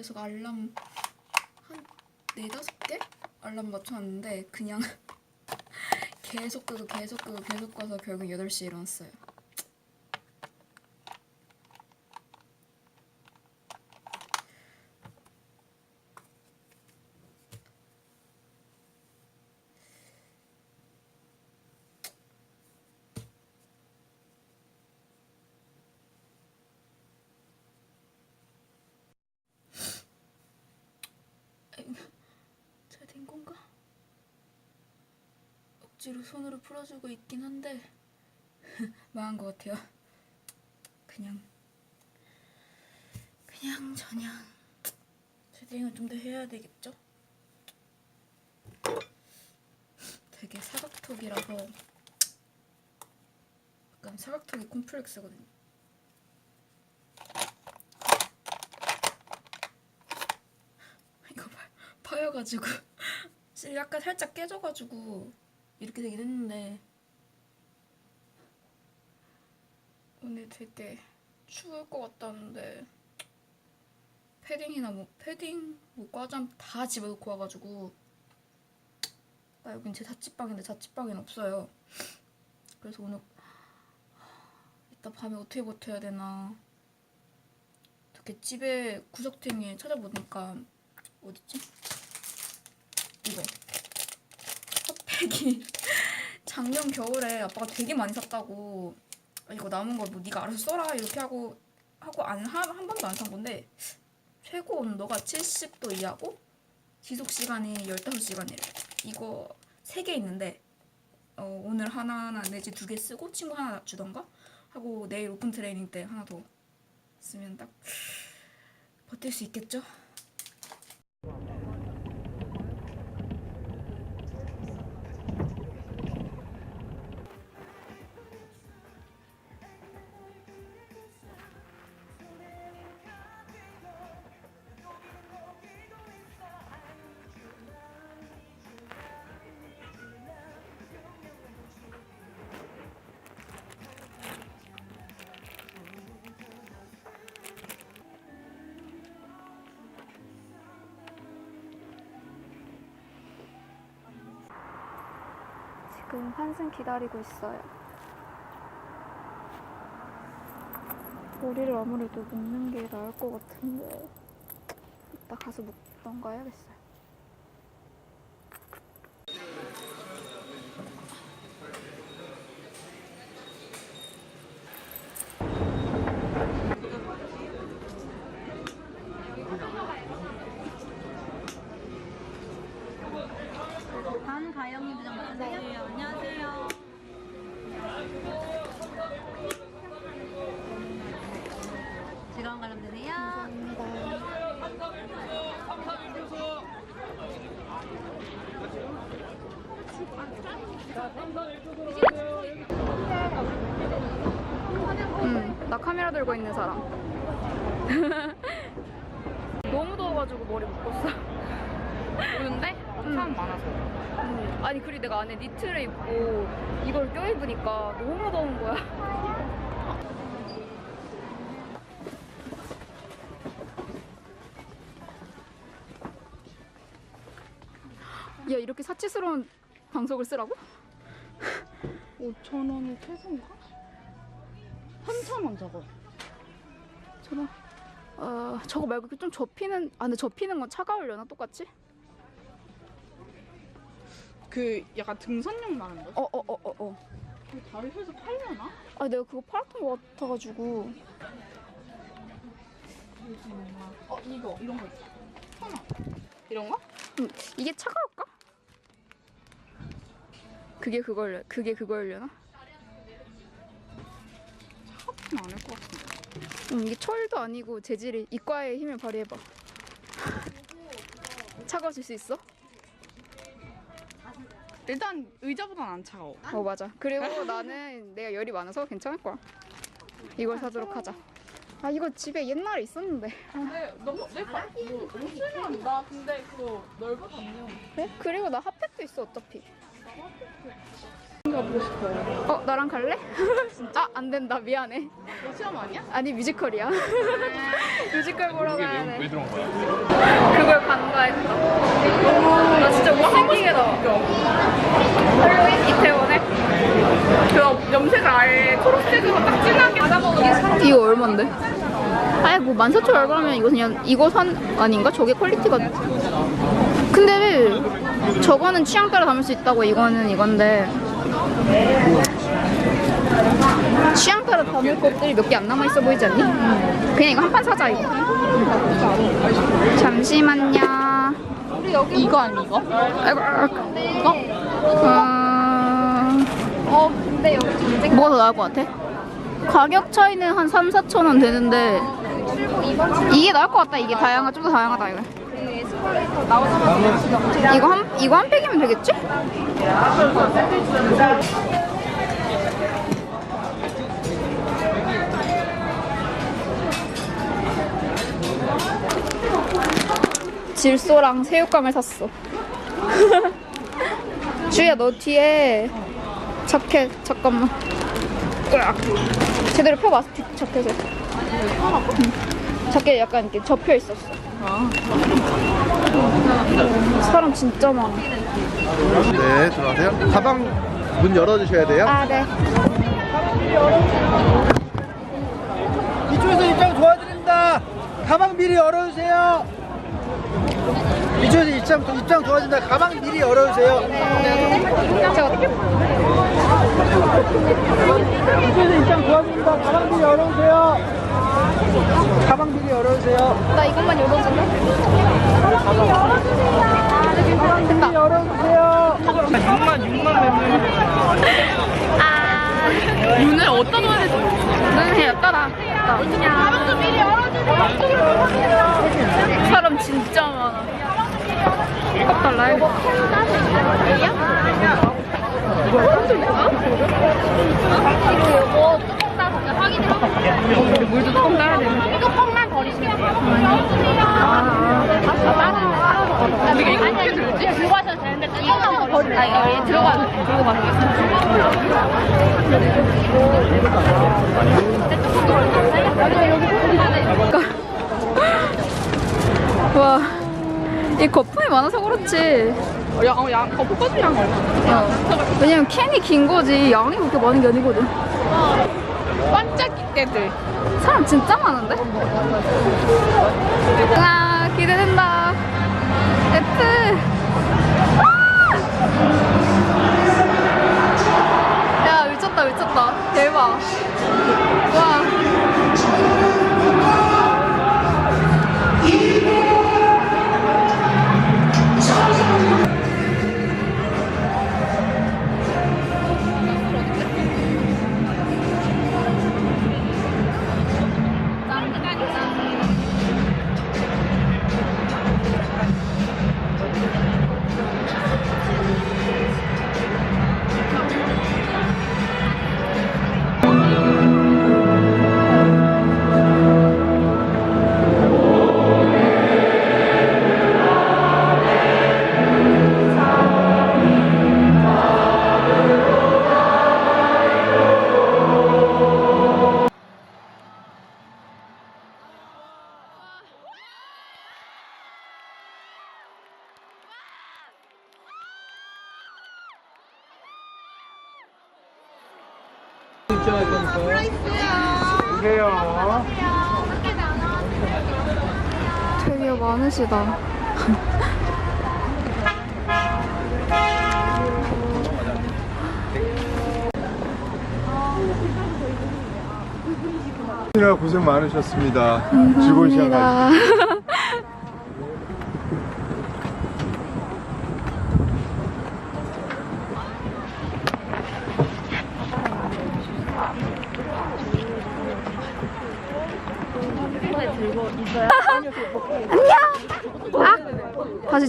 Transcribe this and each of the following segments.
계속 알람 한 네다섯 개 알람 맞춰놨는데 그냥 계속 끄고 계속 끄고 계속 꺼서 결국 8시에 일어났어요. 잘 된 건가? 억지로 손으로 풀어주고 있긴 한데 망한 것 같아요. 그냥 그냥 저냥 쉐딩을 좀 더 해야 되겠죠? 되게 사각턱이라서 약간 사각턱이 콤플렉스거든요. 이거 봐, 파여가지고 약간 살짝 깨져가지고 이렇게 되긴 했는데. 오늘 되게 추울 것 같다는데. 패딩이나 뭐 패딩 뭐 과잠 다 집어넣고 와가지고. 나 여긴 제 자취방인데 자취방엔 없어요. 그래서 오늘 이따 밤에 어떻게 버텨야 되나. 이렇게 집에 구석탱이에 찾아보니까 어딨지? 이거. 핫팩이 작년 겨울에 아빠가 되게 많이 샀다고 아, 이거 남은 거 뭐 네가 알아서 써라 이렇게 하고 하고 안한 한 번도 안 산 건데 최고 온도가 70도 이하고 지속 시간이 15시간이래. 이거 세 개 있는데 어, 오늘 하나나 내지 두 개 쓰고 친구 하나 주던가 하고 내일 오픈 트레이닝 때 하나 더 쓰면 딱 버틸 수 있겠죠? 지금 환승 기다리고 있어요. 머리를 아무래도 묶는 게 나을 것 같은데 이따 가서 묶던가 해야겠어요. 한가영이 부장 맞으세요? 안녕하세요. 즐거운 관람 되세요. 응, 나 카메라 들고 있는 사람. 너무 더워가지고 머리 묶었어. 오는데 사람 많아서 음, 아니 그리고 내가 안에 니트를 입고 이걸 껴입으니까 너무 더운 거야. 야 이렇게 사치스러운 방석을 쓰라고? 5천 원이 최소인가? 3천 원 저거 저거 어 저거 말고 좀 접히는 아 근데 접히는 건 차가우려나 똑같이? 그 약간 등산용 나는 거? 어어 어 어 어. 그 다리에서 팔려나? 아 내가 그거 팔았던 거 같아가지고 어 이거 이런 거 있어 천 원. 이런 거? 음, 이게 차가울까? 그게 그걸 그게 그거려나? 차갑진 않을 것 같은데 음, 이게 철도 아니고 재질이 이과의 힘을 발휘해봐. 차가워질 수 있어? 일단 의자보단 안 차가워 어 맞아. 그리고 나는 내가 열이 많아서 괜찮을 거야. 이걸 사도록 하자. 아 이거 집에 옛날에 있었는데. 근데 너무 내가 뭐 5주년 나 근데 그거 넓어 담요 그래? 그리고 나 핫팩도 있어 어차피. 가보고 싶어요. 어 나랑 갈래? 아 안 된다 미안해. 너 시험 아니야? 아니 뮤지컬이야. 뮤지컬 보러 가야 돼. 왜 들어온 거야? 그걸 간과했다. 나 진짜 못생기게 나와. 할로윈 이태원에? 그 염색을 아예 초록색으로 딱 진하게 받아먹은 이거 얼만데? 아이 뭐 14,000원 얼마면 이거 그냥 이거 산 아닌가? 저게 퀄리티가 근데 저거는 취향 따라 담을 수 있다고 이거는 이건데 취향 따라 담을 것들이 몇 개 안 남아 있어 보이지 않니? 그냥 이거 한 판 사자 이거 잠시만요 이거 아니 이거? 아이고 아이고. 이거? 어... 어 근데 여기 전쟁 뭐가 더 나을 것 같아? 가격 차이는 한 3, 4천 원 되는데 이게 나을 것 같다. 이게 다양하, 좀 더 다양하다 이거. 이거 한 이거 한 팩이면 되겠지? 질소랑 새우깡을 샀어. 주희야 너 뒤에 자켓 잠깐만. 으악. 제대로 펴봐 뒤 자켓을. 응. 자켓 약간 이렇게 접혀 있었어. 사람 진짜 많아. 네, 들어가세요. 가방 문 열어주셔야 돼요. 아 네. 이쪽에서 입장 도와드립니다. 가방 미리 열어주세요. 이쪽에서 입장, 입장 도와준다. 가방 미리 열어주세요. 이쪽에서 입장 도와드립니다. 가방 미리 열어주세요. 가방 미리 열어주세요. 나 이것만 열어줄래? 미리 열어주세요. 문을 어디다 놔야 되지? 눈 해였다라. 가방 좀 미리 열어주세요. 사람 진짜 많아. 가셔도 되는데 뚜껑만 버리세요. 아, 이거 들어가, 들고 가세요. 와, 이 거품이 많아서 그렇지. 어, 야, 어, 야, 거품 꺼주양 얼마? 어. 왜냐면 캔이 긴 거지 양이 그렇게 많은 게 아니거든. 반짝이 때들. 사람 진짜 많은데? 아 기대된다. 되게 많으시다. 고생 많으셨습니다. 즐거운 시간 가지세요. 다시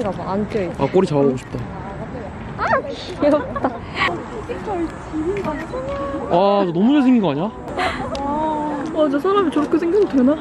지워야겠다. 아 꼬리 잡아보고 싶다. 귀엽다. 아, 너 너무 잘생긴 거 아니야? 와, 저 사람이 저렇게 생겨도 되나?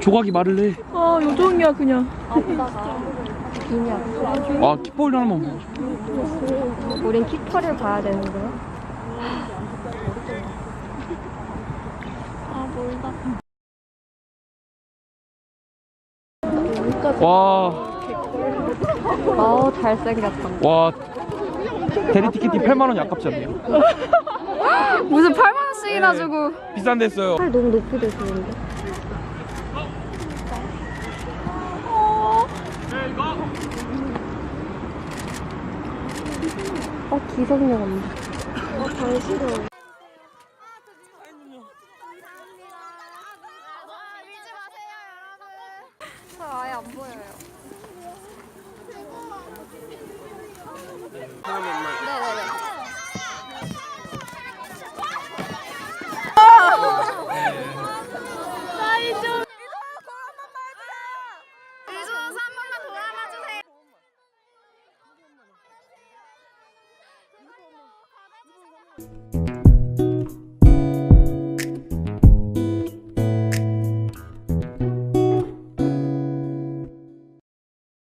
조각이 말을 해. 아, 요정이야, 그냥. 아 키퍼를 하나만 보고 싶어. 우린 키퍼를 봐야 되는데. 와, 아우 잘생겼다. 와. 대리 티켓이 8만 원이 아깝지 않네요? 무슨 8만 원씩이나 주고. 비싼 데 했어요. 팔 너무 높이 되시는데. 어 기성용 언니. 어 당신은.